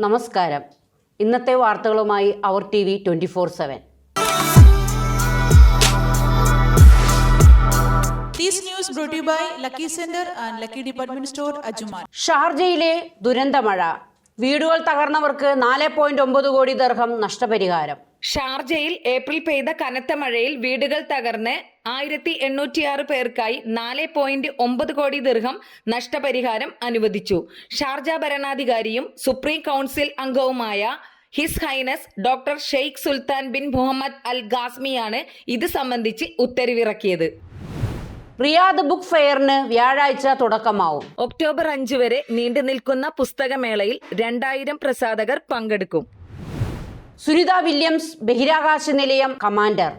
നമസ്കാരം. ഇന്നത്തെ വാർത്തകളുമായി അവർ T V twenty four seven. ഷാർജയിലെ ദുരന്തമഴ. വീടുകൾ തകർന്നവർക്ക് നാല് പോയിന്റ് ഒമ്പത് കോടി ദർഹം നഷ്ടപരിഹാരം. ഷാർജയിൽ ഏപ്രിൽ പെയ്ത കനത്ത മഴയിൽ വീടുകൾ തകർന്ന് ആയിരത്തി എണ്ണൂറ്റിയാറ് പേർക്കായി നാല് പോയിന്റ് ഒമ്പത് കോടി ദീർഘം നഷ്ടപരിഹാരം അനുവദിച്ചു. ഷാർജ ഭരണാധികാരിയും സുപ്രീം കൗൺസിൽ അംഗവുമായ his highness doctor Sheikh Sultan bin Muhammad Al ഗാസ്മിയാണ് ഇത് സംബന്ധിച്ച് ഉത്തരവിറക്കിയത്. റിയാദ് ബുക്ക് ഫെയറിന് വ്യാഴാഴ്ച തുടക്കമാവും. ഒക്ടോബർ അഞ്ച് വരെ നീണ്ടു നിൽക്കുന്ന പുസ്തകമേളയിൽ രണ്ടായിരം പ്രസാധകർ പങ്കെടുക്കും. സുനിത വില്യംസ് ബഹിരാകാശ നിലയം കമാൻഡർ.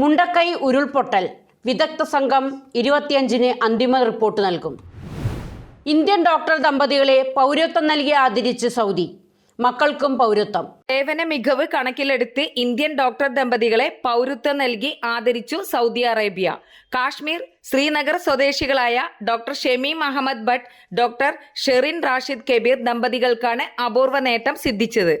മുണ്ടക്കൈ ഉരുൾപൊട്ടൽ വിദഗ്ധ സംഘം ഇരുപത്തിയഞ്ചിന് അന്തിമ റിപ്പോർട്ട് നൽകും. ഇന്ത്യൻ ഡോക്ടർ ദമ്പതികളെ പൗരത്വം നൽകി ആദരിച്ച് സൗദി. മക്കൾക്കും പൗരത്വം. സേവന മികവ് കണക്കിലെടുത്ത് ഇന്ത്യൻ ഡോക്ടർ ദമ്പതികളെ പൗരത്വം നൽകി ആദരിച്ചു സൗദി അറേബ്യ. കാശ്മീർ ശ്രീനഗർ സ്വദേശികളായ ഡോക്ടർ ഷെമീം അഹമ്മദ് ഭട്ട് ഡോക്ടർ ഷെറിൻ റാഷിദ് കെബീർ ദമ്പതികൾക്കാണ് അപൂർവ നേട്ടം സിദ്ധിച്ചത്.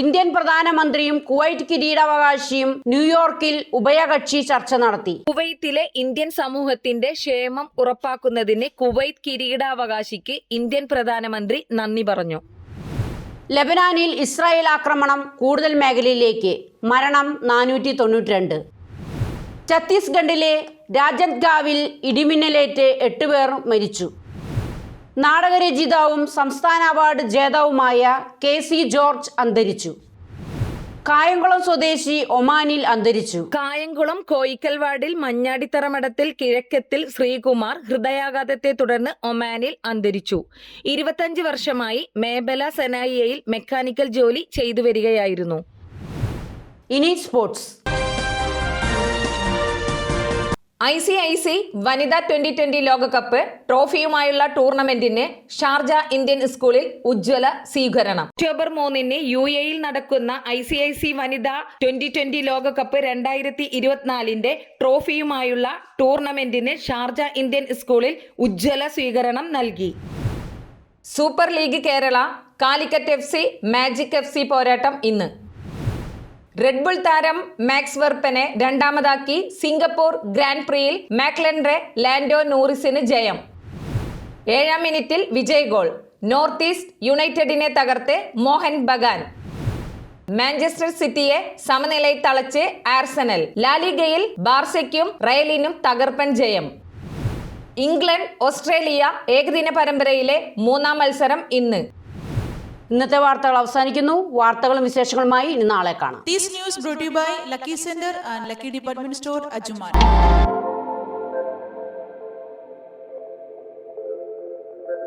ഇന്ത്യൻ പ്രധാനമന്ത്രിയും കുവൈറ്റ് കിരീടാവകാശിയും ന്യൂയോർക്കിൽ ഉഭയകക്ഷി ചർച്ച നടത്തി. കുവൈത്തിലെ ഇന്ത്യൻ സമൂഹത്തിന്റെ ക്ഷേമം ഉറപ്പാക്കുന്നതിന് കുവൈത്ത് കിരീടാവകാശിക്ക് ഇന്ത്യൻ പ്രധാനമന്ത്രി നന്ദി പറഞ്ഞു. ലബനാനിൽ ഇസ്രായേൽ ആക്രമണം കൂടുതൽ മേഖലയിലേക്ക്. മരണം നാനൂറ്റി തൊണ്ണൂറ്റി രണ്ട് ഛത്തീസ്ഗഡിലെ രാജൻഗാവിൽ ഇടിമിന്നലേറ്റ് എട്ട് പേർ മരിച്ചു. നാടകരചിതാവും സംസ്ഥാന അവാർഡ് ജേതാവുമായ കെ സി ജോർജ് അന്തരിച്ചു. കായംകുളം സ്വദേശി ഒമാനിൽ അന്തരിച്ചു. കായംകുളം കോയിക്കൽ വാർഡിൽ മഞ്ഞാടിത്തറ മഠത്തിൽ കിഴക്കത്തിൽ ശ്രീകുമാർ ഹൃദയാഘാതത്തെ തുടർന്ന് ഒമാനിൽ അന്തരിച്ചു. ഇരുപത്തഞ്ച് വർഷമായി മേബല സെനായിയയിൽ മെക്കാനിക്കൽ ജോലി ചെയ്തു വരികയായിരുന്നു ഇനി sports. I C I C വനിതാ ട്വന്റി ട്വന്റി ലോകകപ്പ് ട്രോഫിയുമായുള്ള ടൂർണമെന്റിന് ഷാർജ ഇന്ത്യൻ സ്കൂളിൽ ഉജ്ജ്വല സ്വീകരണം. ഒക്ടോബർ മൂന്നിന് യു എയിൽ നടക്കുന്ന ഐ സി ഐ സി വനിതാ ട്വന്റി ട്വന്റി ലോകകപ്പ് രണ്ടായിരത്തി ഇരുപത്തിനാലിന്റെ ട്രോഫിയുമായുള്ള ടൂർണമെന്റിന് ഷാർജ ഇന്ത്യൻ സ്കൂളിൽ ഉജ്ജ്വല സ്വീകരണം നൽകി. Super league Kerala Calicut F C magic F C പോരാട്ടം ഇന്ന്. റെഡ്ബുൾ താരം മാക്സ് വെർപ്പനെ രണ്ടാമതാക്കി സിംഗപ്പൂർ ഗ്രാൻഡ് പ്രിയിൽ മാക്ലൻഡ്രെ ലാൻഡോ നൂറിസിന് ജയം. ഏഴാം മിനിറ്റിൽ വിജയ് ഗോൾ. നോർത്ത് ഈസ്റ്റ് യുണൈറ്റഡിനെ തകർത്ത് മോഹൻ ബഗാൻ. മാഞ്ചസ്റ്റർ സിറ്റിയെ സമനിലയിൽ തളച്ച് ആർസനൽ. ലാലിഗയിൽ ബാർസയ്ക്കും റയലിനും തകർപ്പൻ ജയം. ഇംഗ്ലണ്ട് ഓസ്ട്രേലിയ ഏകദിന പരമ്പരയിലെ മൂന്നാം മത്സരം ഇന്ന്. ഇന്നത്തെ വാർത്തകൾ അവസാനിക്കുന്നു വാർത്തകളും വിശേഷങ്ങളുമായി ഇനി നാളെ കാണാം by Lucky Center and Lucky Department Store, Ajuman.